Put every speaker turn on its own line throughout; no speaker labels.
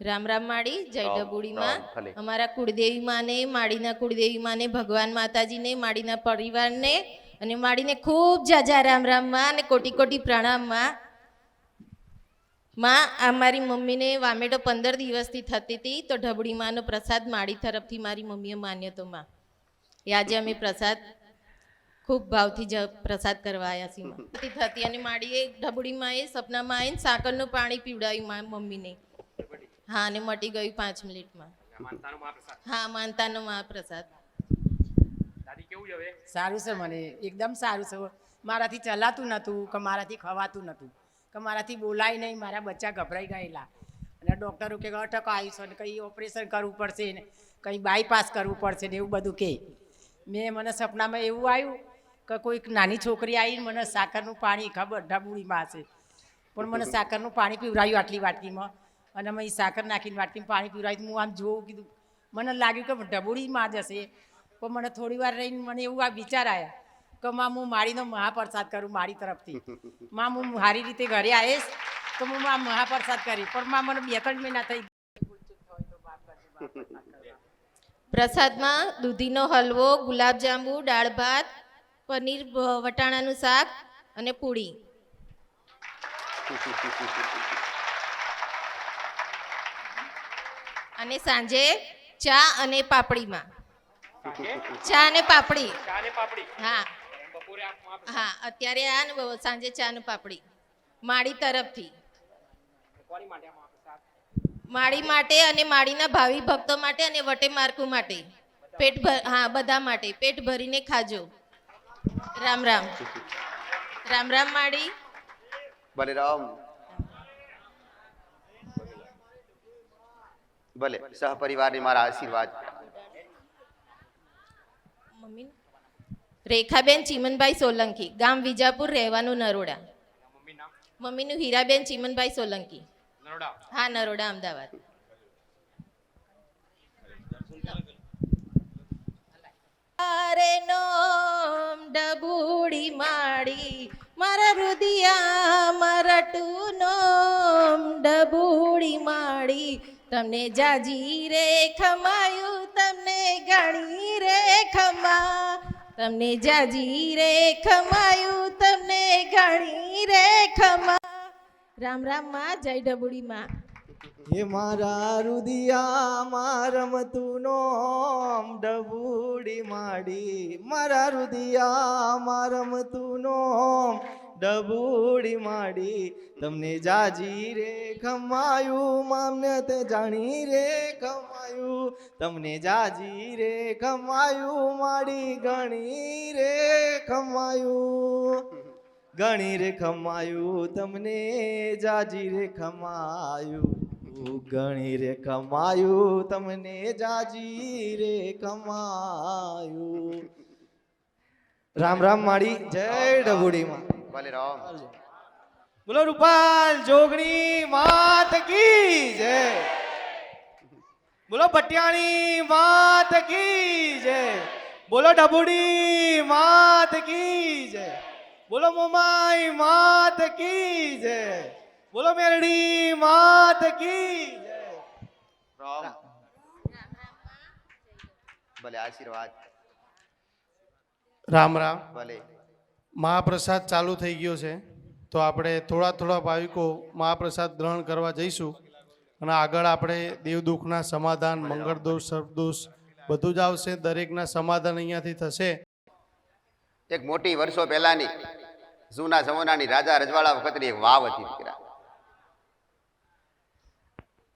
રામ રામ માળી જય
ડબુડી માં
અમારા કુળદેવી માને માળીના કુળદેવી માને ભગવાન માતાજીને માળીના પરિવારને અને માળીને ખૂબ જાજા રામ રામમાં અને કોટી કોટી પ્રણામમાં માં આ મારી મમ્મીને વામેટો પંદર દિવસથી થતી હતી તો ઢબડી માનો પ્રસાદ માળી તરફથી મારી મમ્મીએ માન્યો તો માં. એ આજે અમે પ્રસાદ ખૂબ ભાવથી જ પ્રસાદ કરવા આવ્યા છીએ થતી અને માળીએ ઢબડીમાં એ સપનામાં આવીને સાકરનું પાણી પીવડાવ્યું મમ્મીને. હા અને મટી ગયું પાંચ મિનિટમાં. હા માનતાનો મહાપ્રસાદ.
સારું છે મને. એકદમ સારું છે. મારાથી ચલાતું નહોતું કે મારાથી ખવાતું નહોતું કે મારાથી બોલાય નહીં મારા બચ્ચા ગભરાઈ ગયેલા. અને ડૉક્ટરો કે અટક આવ્યું છે ને કંઈ ઓપરેશન કરવું પડશે ને કંઈ બાયપાસ કરવું પડશે ને એવું બધું કહે મેં મને સપનામાં એવું આવ્યું કે કોઈક નાની છોકરી આવીને મને સાકરનું પાણી ખબર ઢબુડીમાં હશે. પણ મને સાકરનું પાણી પીવડાયું આટલી વાટકીમાં. અને મેં ઈ સાકર નાખીને વાટકીમાં પાણી પીવડાવ્યું હું આમ જોઉં કીધું મને લાગ્યું કે ઢબુડીમાં જ હશે પણ મને થોડી વાર રહીને મને એવું આ વિચાર આવ્યા કે માં હું માળીનો મહાપ્રસાદ કરું મારી તરફથી. માં હું સારી રીતે ઘરે આવીશ તો હું માં મહાપ્રસાદ કરી પણ માં મને બે ત્રણ મહિના થઈ
પ્રસાદમાં દૂધીનો હલવો ગુલાબજાંબુ દાળ ભાત પનીર વટાણાનું શાક અને પૂરી. અને સાંજે ચા અને પાપડીમાં. ચા અને પાપડી. હા. હા, અત્યારે આ સાંજે ચા ને પાપડી. માળી તરફથી. માળી માટે અને માળીના ભાવિ ભક્તો માટે અને વટે માર્કુ માટે. પેટ ભર, હા, બધા માટે. પેટ ભરીને ખાજો. રામ રામ. રામ રામ, માળી.
ભલે રામ ભલે સહપરિવારને મારા આશીર્વાદ.
રેખાબેન ચીમનભાઈ સોલંકી ગામ વિજાપુર રહેવાનું નરોડા. મમ્મીનું હીરાબેન ચીમનભાઈ સોલંકી. હા નરોડા અમદાવાદ. અરે નોમ ડબુડી માડી મારા રુદિયા મરટુ નોમ ડબુડી માડી તમને જાજી રે ખમાયું તમને ઘણી રે ખમા તમને જાજી રે ખમાયું તમને ઘણી રે ખમા રામ રામમાં, જય ડબુડી માં.
હે મારા રુદિયામાં રમતું નોમ ડબુડી માડી. મારા રુદિયામાં રમતું નોમ ડબુડી માડી, તમને જાજી રે, ખમાયું, મામને તે જાણી રે, ખમાયું. તમને જાજી રે, ખમાયું, માડી ગણી રે, ખમાયું. ગણી રે, ખમાયું, તમને જાજી રે, ખમાયું. ગણી રે, ખમાયું, તમને જાજી રે, ખમાયું. રામ રામ, માડી. જય ડબુડીમાં.
ભલે રામ.
બોલો રૂપાલ જોગણી માત કી જય. બોલો પટિયાણી માત કી જય. બોલો ડબુડી માત કી જય. બોલો મોમાઈ માત કી જય. બોલો મેરડી માત કી જય.
રામ. ભલે આશીર્વાદ.
રામ રામ.
ભલે.
મહાપ્રસાદ ચાલુ થઈ ગયો છે. તો આપણે થોડા થોડા ભાવિકો મહાપ્રસાદ ગ્રહણ કરવા જઈશું. અને આગળ આપણે દેવ દુઃખના સમાધાન, મંગળ દોષ સર્પદોષ બધું જ આવશે. દરેકના સમાધાન અહીંયાથી થશે.
એક મોટી વર્ષો પહેલાની જૂના જમાનાની રાજા રજવાડા વખતની એક વાવ હતી દીકરા.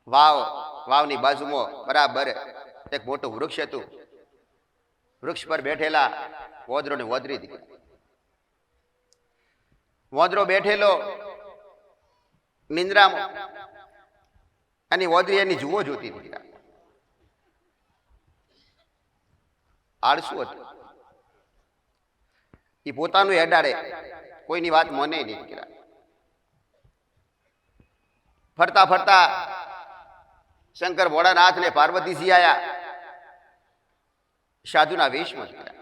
વાવ, વાવની બાજુમાં બરાબર એક મોટું વૃક્ષ હતું. વૃક્ષ પર બેઠેલા વોદરો ને વોદરી દીકરા. વોદરો બેઠેલો. નિંદ્રામાં. અને વોદરી એની જુઓ જોતી હતી આળસુ હતું. એ પોતાનું એડાડે કોઈની વાત મને નહીં દીકરા ફરતા ફરતા શંકર ભોળાનાથ ને પાર્વતીજી આયા. સાધુના વેશમાં દીકરા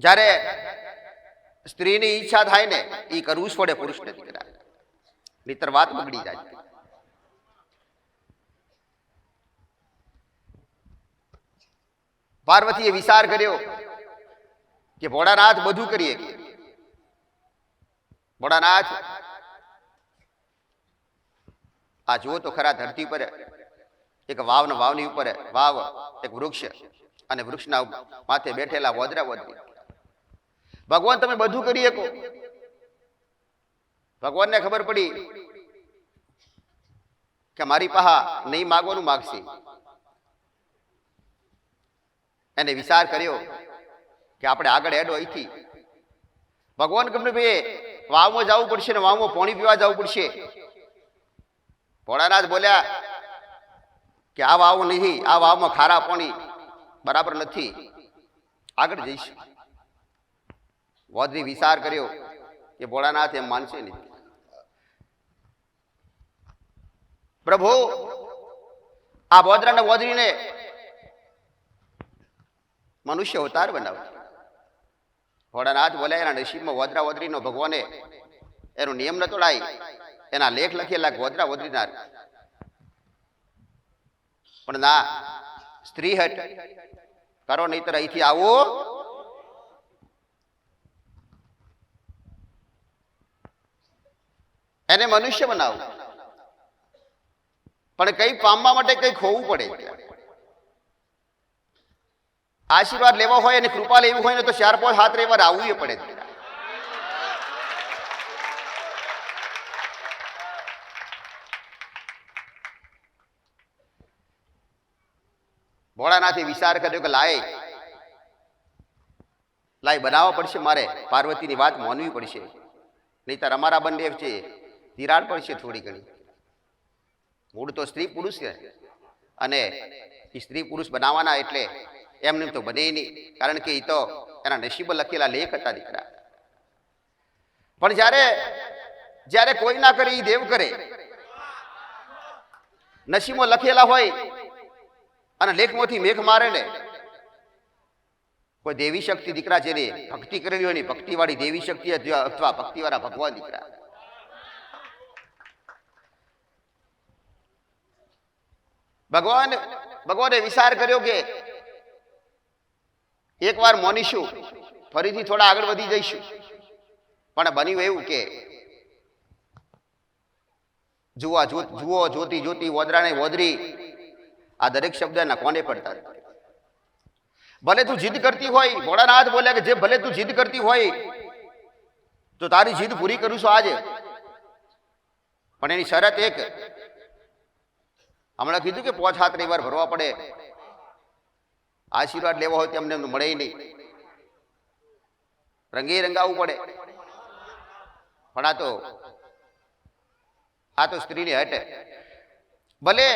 જ્યારે સ્ત્રીની ઈચ્છા થાય ને એ કરવું જ પડે પુરુષને દીકરા નહીતર વાત બગડી જાય. પાર્વતીએ વિચાર કર્યો કે ભોળાનાથ બધું કરીએ ભોળાનાથ, આ જુઓ તો ખરા ધરતી પર એક વાવ ને વાવની ઉપર, વાવ, એક વૃક્ષ અને વૃક્ષના માથે બેઠેલા વોદરા વોદરી. ભગવાન, તમે બધું કરી શકો. ભગવાનને ખબર પડી કે મારી પાહા નહીં માગવાનું માગશે. એને વિચાર કર્યો કે આપણે આગળ એડો અહીંથી. ભગવાન ગમે ભાઈ, વાવમાં જવું પડશે ને વાવમાં પાણી પીવા જવું પડશે. ભોળાનાથ બોલ્યા કે આ વાવ નહીં, આ વાવમાં ખારા પાણી બરાબર નથી. આગળ જઈશું. વોદરી વિચાર કર્યો કે ભોળાનાથ એમ માનશે નહીં. પ્રભુ, આ વોદરા ને વોદરીને મનુષ્ય અવતાર બનાવ. ભોળાનાથ બોલ્યા એના નસીબમાં વોદરા વોદરીનો ભગવાને એનો નિયમ ન તોડાય એના લેખ લખેલા ગોદરા વોદરીના પણ ના, સ્ત્રી હટ કરો, નહીતર અહીંથી આવો. એને મનુષ્ય બનાવવું પણ કઈ પામવા માટે કઈ ખોવું પડે આશીર્વાદ લેવા હોય અને કૃપા લેવી હોય ને તો ચાર પાંચ હાથ રેવાર આવવું પડે ભોળાનાથે વિચાર કર્યો કે લાય લાય બનાવવા પડશે મારે. પાર્વતીની વાત માનવી પડશે. નહીતર અમારા બંને છે તિરાડ પડશે થોડી ઘણી. મૂળ તો સ્ત્રી પુરુષ છે. અને એ સ્ત્રી પુરુષ બનાવવાના એટલે એમને તો બને નહીં. કારણ કે એ તો એના નસીબ લખેલા લેખ હતા દીકરા. પણ જ્યારે જ્યારે કોઈ ના કરે એ દેવ કરે. નસીબો લખેલા હોય અને લેખમાંથી મેઘ મારે ને, કોઈ દેવી શક્તિ દીકરા જેને ભક્તિ કરેલી હોય ને, ભક્તિવાળી દેવી શક્તિ અથવા ભક્તિવાળા ભગવાન દીકરા. ભગવાન, ભગવાને વિચાર કર્યો કે એકવાર મોનીશું, ફરીથી થોડા આગળ વધી જઈશું. પણ બન્યું એવું કે જુઓ જુઓ જોતી જોતી વોદરાને વોદરી. આ દરેક શબ્દના કોને પડતા? ભલે તું જીદ કરતી હોય, ભોળાનાથ બોલ્યા કે જે ભલે તું જીદ કરતી હોય, તો તારી જીદ પૂરી કરું છું આજે. પણ એની શરત એક હમણાં કીધું કે પોચ હાથ રવિવાર ભરવા પડે. આશીર્વાદ લેવા હોય તેમને એમને મળે નહીં. રંગે રંગાવવું પડે. પણ આ તો આ તો સ્ત્રીની હટે. ભલે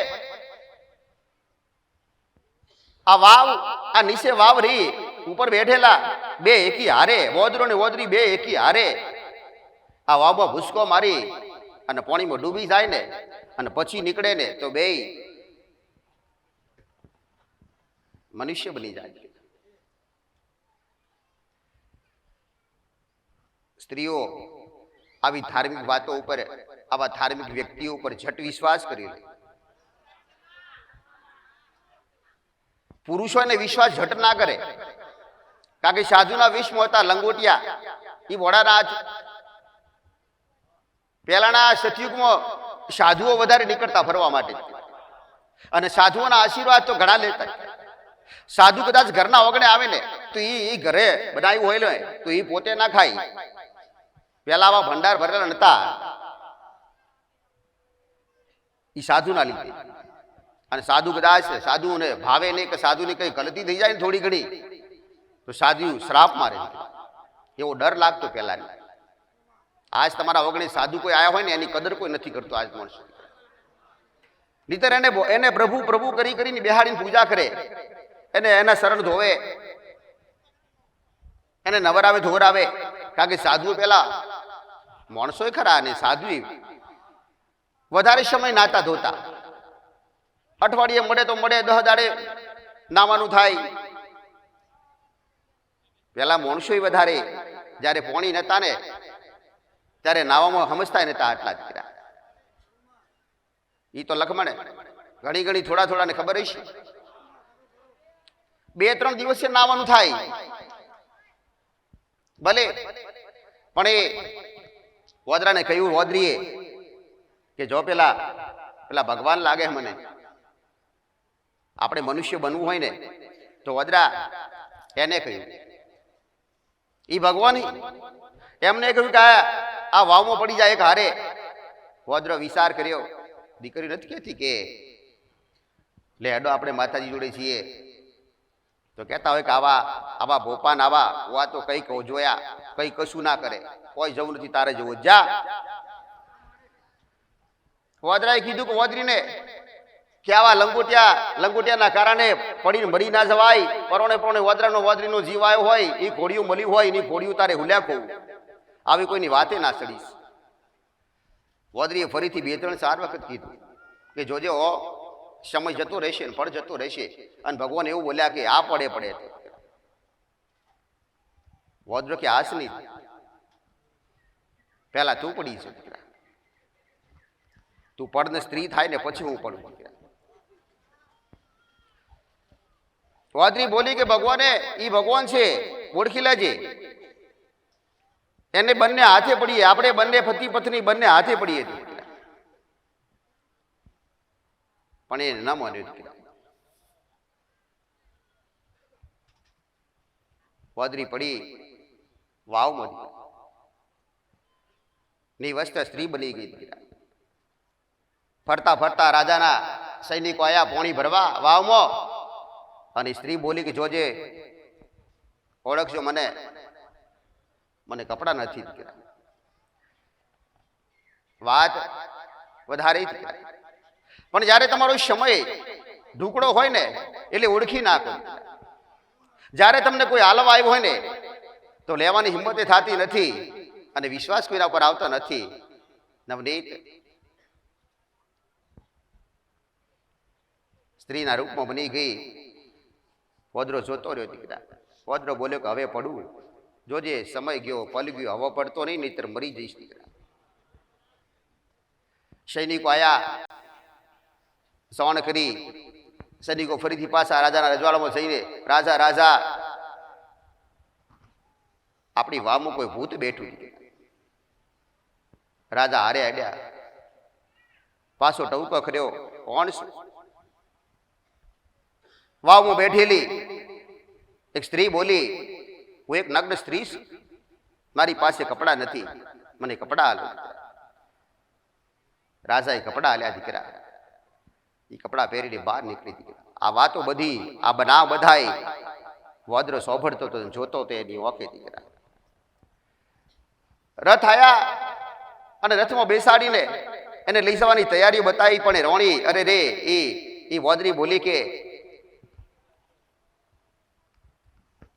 આ વાવ, આ નીચે વાવ રહી, ઉપર બેઠેલા, બે એકી હારે, વોદરો ને વોદરી બે એકી હારે. આ વાવમાં ભૂસકો મારી અને પાણીમાં ડૂબી જાય ને અને પછી નીકળે ને તો બે મનુષ્ય બની જાય. સ્ત્રીઓ આવી ધાર્મિક વાતો ઉપર, આવા ધાર્મિક વ્યક્તિઓ ઉપર ઝટ વિશ્વાસ કરી લે. પુરુષોને વિશ્વાસ ઝટ ના કરે. કારણ કે સાધુના વિશ્વ હતા, લંગોટિયા. એ ભોળાનાથ પહેલાના સતયુગમાં સાધુઓ વધારે નીકળતા ફરવા માટે. અને સાધુઓના આશીર્વાદ તો ઘણા લેતા. સાધુ કદાચ ઘરના ઓગણે આવે ને, તો એ ઘરે બનાવ્યું હોય ને, તો એ પોતે ના ખાય. પેલા આવા ભંડાર ભરેલા નતા. એ સાધુના લીધે. અને સાધુ કદાચ સાધુને ભાવે નહીં કે સાધુની કઈ ગલતી થઈ જાય ને થોડી ઘણી, તો સાધુ શ્રાપ મારે. એવો ડર લાગતો પેલા આજ તમારા વગણે સાધુ કોઈ આવ્યા હોય ને, એની કદર કોઈ નથી કરતો આજ માણસો. નીતર એને એને પ્રભુ પ્રભુ કરી કરીને બેહાડીને પૂજા કરે. એને એના શરણ ધોવે. એને નવરાવે ધોરાવે કારણ કે સાધુ પેલા માણસો ખરા અને સાધુ વધારે સમય નાતા ધોતા. અઠવાડિયે મળે તો મળે, દહ દાડે નાવાનું થાય. પેલા માણસો વધારે. જ્યારે પોણી નતા ને ત્યારે નાવામાં સમજતા નતા આટલા કર્યા. એ તો લખમણે, ઘણી ઘણી થોડા થોડાને ખબર હશે. બે ત્રણ દિવસે નાવાનું થાય. ભલે, પણ એ વોદરાને કહ્યું, વોદરીએ, કે જો પેલા પેલા ભગવાન લાગે મને, આપણે મનુષ્ય બનવું હોય ને, તો વદરા એને કહ્યું. એ ભગવાન એમને કહ્યું કે આ વાવમાં પડી જાય એક હારે. વદ્ર વિચાર કર્યો. દીકરી નથી કહેતી કે, લે, હેડો, આપણે માતાજી જોડે છીએ. તો કહેતા હોય કે આવા આવા ભોપાન, આવા વા તો કઈ કહો જોયા કઈ કશું ના કરે. કોઈ જવું નથી, તારે જવું જા વદ્રાએ કીધું કે, વાદરીને કે આવા લંગોટિયા લંગોટિયાના કારણે પડીને મરી ના જવાય. પરોણે પરોણે વદ્રાનો વદ્રીનો જીવ આવ્યો હોય એ ઘોડીઓ મળી હોય એની ઘોડીઓ તારે હુલ્યા ખોવું. આવી કોઈની વાતે ના ચડીશ વદ્રીએ ફરીથી બે ત્રણ ચાર વખત કીધું કે જોજે ઓ સમય જતો રહેશે ને ફળ જતો રહેશે. અને ભગવાન એવું બોલ્યા કે આ પડે પડે વોદ્ર કે હાસ નહીં. પહેલા તું પડી છે દીકરા. તું પડને સ્ત્રી થાય ને પછી હું પડું દીકરા. વાદરી બોલી કે ભગવાને એ ભગવાન છે, ઓળખી લેજે. એને બંને હાથે પડીએ. આપણે બંને પતિ પત્ની બંને હાથે પડીએ. પણ એ ન માન્યું વાદરી પડી. વાવમાં ની વસ્ત્ર સ્ત્રી બની ગઈ. ફરતા ફરતા રાજાના સૈનિકો આયા પોણી ભરવા વાવમાં. અને સ્ત્રી બોલી કે, જોજે, ઓળખજો મને. મને કપડાં નથી વાત વધારે પણ જ્યારે તમારો સમય ઢુકડો હોય ને, એટલે ઓળખી નાખો જ્યારે તમને કોઈ હાલવા આવ્યો હોય ને, તો લેવાની હિંમતે થતી નથી અને વિશ્વાસ કોઈના પર આવતો નથી. નવનીત. સ્ત્રીના રૂપમાં બની ગઈ. પોદરો જોતો રહ્યો દીકરા. પોદરો બોલ્યો કે હવે પડું. જોજે, સમય ગયો પલ ગયો, હવા પડતો નહીં, નહીતર મરી જઈશ દીકરા સૈનિકો આયા સવાણ કરી. સૈનિકો ફરીથી પાછા રાજાના રજવાડામાં જઈને, રાજા રાજા, આપણી વાવમાં કોઈ ભૂત બેઠું. રાજા હારે આડ્યા. પાછો ટવકો કર્યો કોણ વાવમાં બેઠેલી એક સ્ત્રી બોલી હું એક નગ્ન સ્ત્રી મારી પાસે કપડાં નથી. મને કપડાં આલો. રાજાએ કપડાં આલ્યા દીકરા. એ કપડાં પહેરીને બહાર નીકળી દીકરા આ વાતો બધી, આ બનાવ બધાય વદ્ર સોભળતો તો જોતો તો એની ઓકે દીકરા. રથ આયા અને રથમાં બેસાડીને એને લઈ જવાની તૈયારીઓ બતાવી પણ રોણી, અરે રે એ એ વોદરી બોલી કે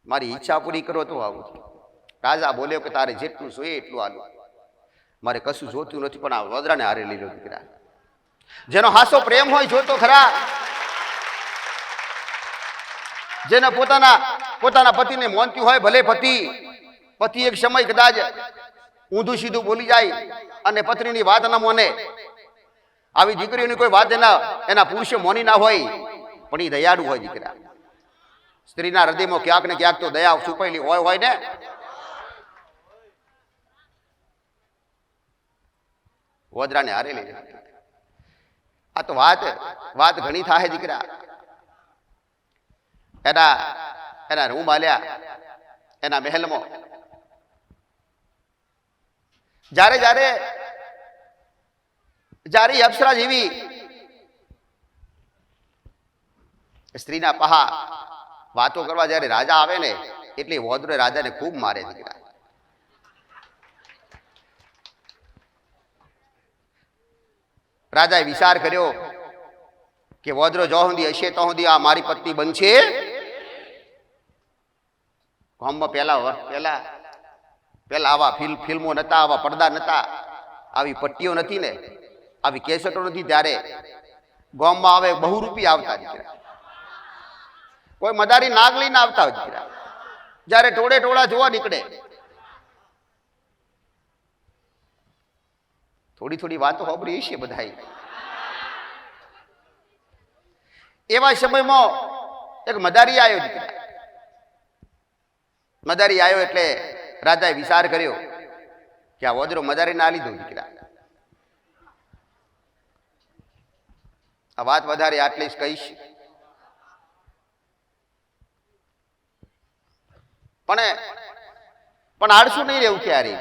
મારી ઈચ્છા પૂરી કરો તો આવું રાજા બોલ્યો કે તારે જેટલું જોઈએ એટલું આલું. મારે કશું જોતું નથી, પણ આ વદરાને હારે લીધો દીકરા. જેનો હાસો પ્રેમ હોય જોતો ખરા. જેને પોતાના પોતાના પતિને મોનતી હોય ભલે પતિ પતિ એક સમય કદાચ ઊંધું સીધું બોલી જાય અને પત્નીની વાત ન મોને. આવી દીકરીઓની કોઈ વાત એના એના પુરુષે મોની ના હોય, પણ એ દયાળુ હોય દીકરા. સ્ત્રીના હૃદયમાં ક્યાંક ને ક્યાંક તો દયા છુપાયેલી હોય હોય ને? વદરાને હારે લઈ લીધા. આ તો વાત વાત ઘણી થાય દીકરા. એના એના રૂમ આલ્યા, એના મહેલમાં. જ્યારે જ્યારે જ્યારે ઈ અપ્સરા જેવી સ્ત્રીના પહા વાતો કરવા જ્યારે રાજા આવે ને, એટલે વોદરે રાજાને ખૂબ મારે દીકરા. રાજાએ વિચાર કર્યો કે વોદરો જો સુધી હશે તો સુધી આ મારી પત્ની બનશે. ગામમાં પહેલા પહેલા પહેલા આવા ફિલ્મ ફિલ્મો નતા, આવા પડદા નતા. આવી પટ્ટીઓ નથી ને. આવી કેસેટો નથી ત્યારે ગામમાં આવે બહુ રૂપિયા આવતા દીકરા. કોઈ મદારી નાગ લઈને આવતા હોય જ્યારે ટોળે ટોળા જોવા નીકળે. થોડી થોડી વાતો હોબરી છે બધા એવા સમયમાં એક મદારી આવ્યો દીકરા. મદારી આવ્યો એટલે રાજાએ વિચાર કર્યો કે આ વોદરો મદારી ના લીધો દીકરા. આ વાત વધારે આટલી જ કહીશ. પણ પણ આળસું નહીં રહેવું ક્યારે